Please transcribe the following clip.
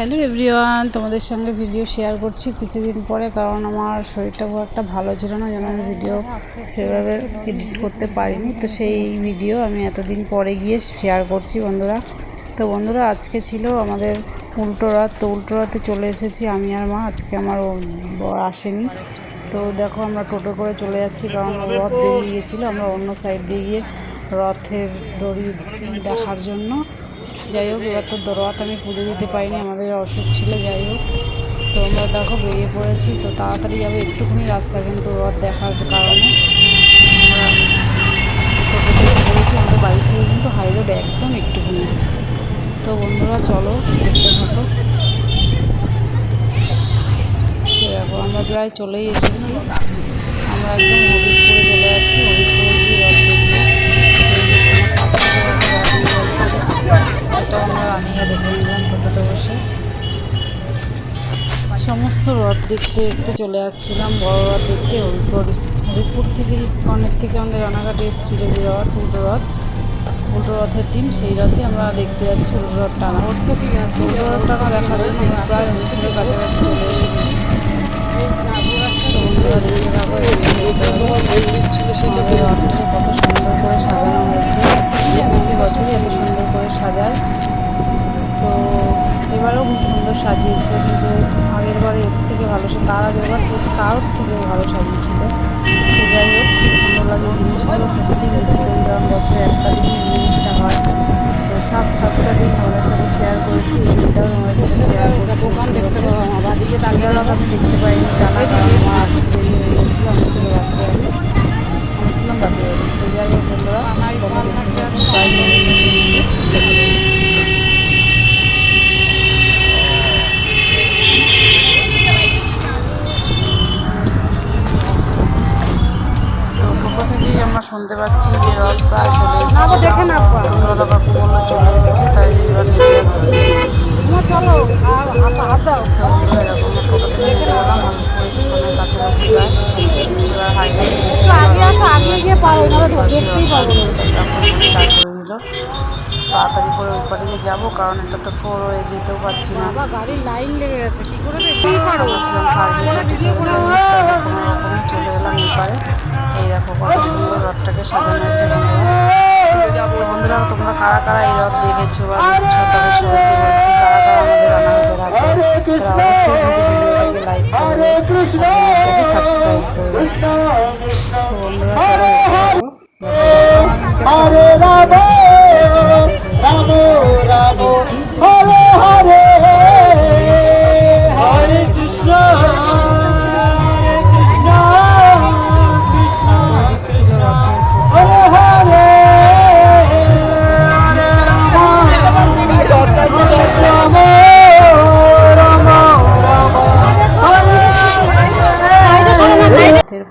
Hello everyone তোমাদের সঙ্গে video share করছি কিছুদিন পরে কারণ আমার শরীরটা খুব একটা ভালো ছিল না, যেন আমি ভিডিও সেভাবে এডিট করতে পারিনি। তো সেই ভিডিও আমি এতদিন পরে গিয়ে শেয়ার করছি বন্ধুরা। তো বন্ধুরা, আজকে ছিল আমাদের উল্টো রাত। তো উল্টো রাতে চলে এসেছি আমি আর মা। আজকে আমার আসেনি। তো দেখো আমরা টোটো করে চলে যাচ্ছি কারণ রথ বেরিয়ে গিয়েছিল। আমরা অন্য সাইড দিয়ে গিয়ে রথের দড়ি দেখার জন্য যাই হোক, এবার তো রথ আমি পুজো দিতে পারিনি, আমাদের অসুখ ছিল, যাই হোক। তো আমরা দেখো বেরিয়ে পড়েছি, তো তাড়াতাড়ি যাবে একটুখানি রাস্তা, কিন্তু রথ দেখার কারণে। আমাদের বাড়ি থেকে কিন্তু হাই রোড একদম একটুখানি। তো বন্ধুরা, চলো দেখতে থাকো। আমরা প্রায় চলেই এসেছি। আমরা একদম হবিবপুরে চলে যাচ্ছি হবিবপুরে সমস্ত রথ দেখতে দেখতে চলে যাচ্ছিলাম, বড় রথ দেখতে হবিপুর হবিপুর থেকে ইস্কনের থেকে আমাদের রানাঘাটে এসেছিল যে রথ, উল্টো রথ। উল্টো রথের দিন সেই রথে আমরা দেখতে যাচ্ছি, উল্টো রথ টানা। উল্টো রথ টানা দেখার জন্য আমরা প্রায় হবিপুরের কাছাকাছি চলে এসেছি। রথটাকে কত সুন্দর করে সাজানো হয়েছে। প্রতি বছরই এত সুন্দর করে সাজায়। এবারেও খুব সুন্দর সাজিয়েছে, কিন্তু আগের বারে এর থেকে ভালো তার আগের বার এর, তার থেকে ভালো সাজিয়েছিল। তো যাই হোক, খুব সুন্দর লাগে জিনিসগুলো সত্যি মিস করি, কারণ বছরে একটা দিন জিনিসটা হয়। তো সাত, সাতটা দিন তোমাদের সাথে শেয়ার করেছি, এই দিনটাও তোমাদের সাথে শেয়ার করছি। সন্ধ্যাবেলা আমি দেখতে পাইনি টানা আমার আসতে দেরি হয়ে গেছিল, আমি ছিল বাড়ি আমি ছিলাম বাকি তো যাই হোক বন্ধুরা চলো দেখতে পাচ্ছি প্রায় চলে এসেছি তো টোটো থেকেই পাচ্ছি যে রথ প্রায় চলে এসেছে দেখে না অনুরাধা কাকু বলল চলে এসেছে তাই এবার নেমে যাচ্ছি কাছাকাছি প্রায় এবার হাইওয়ে তাড়াতাড়ি করে ওই পাড়ে যাব কারণ এটা তো ফোর হয়ে যেতেও পারছি না। বাবা গাড়ির লাইন লেগে গেছে কি করে বলছিলাম সার্ভিস চলে এলাম এপারে। এই দেখো কত সুন্দর রথটাকে সাজানো হয়েছে বন্ধুরা। তোমরা কারা কারা এই রথ দেখেছ বা দেখছ তবে সবাইকে বলছি কারা কারা আমাদের রান্নাঘাটে রাখবে তারা অবশ্যই কিন্তু ভিডিওটাকে লাইক করবে সাবস্ক্রাইব করবে। তো বন্ধুরা চলো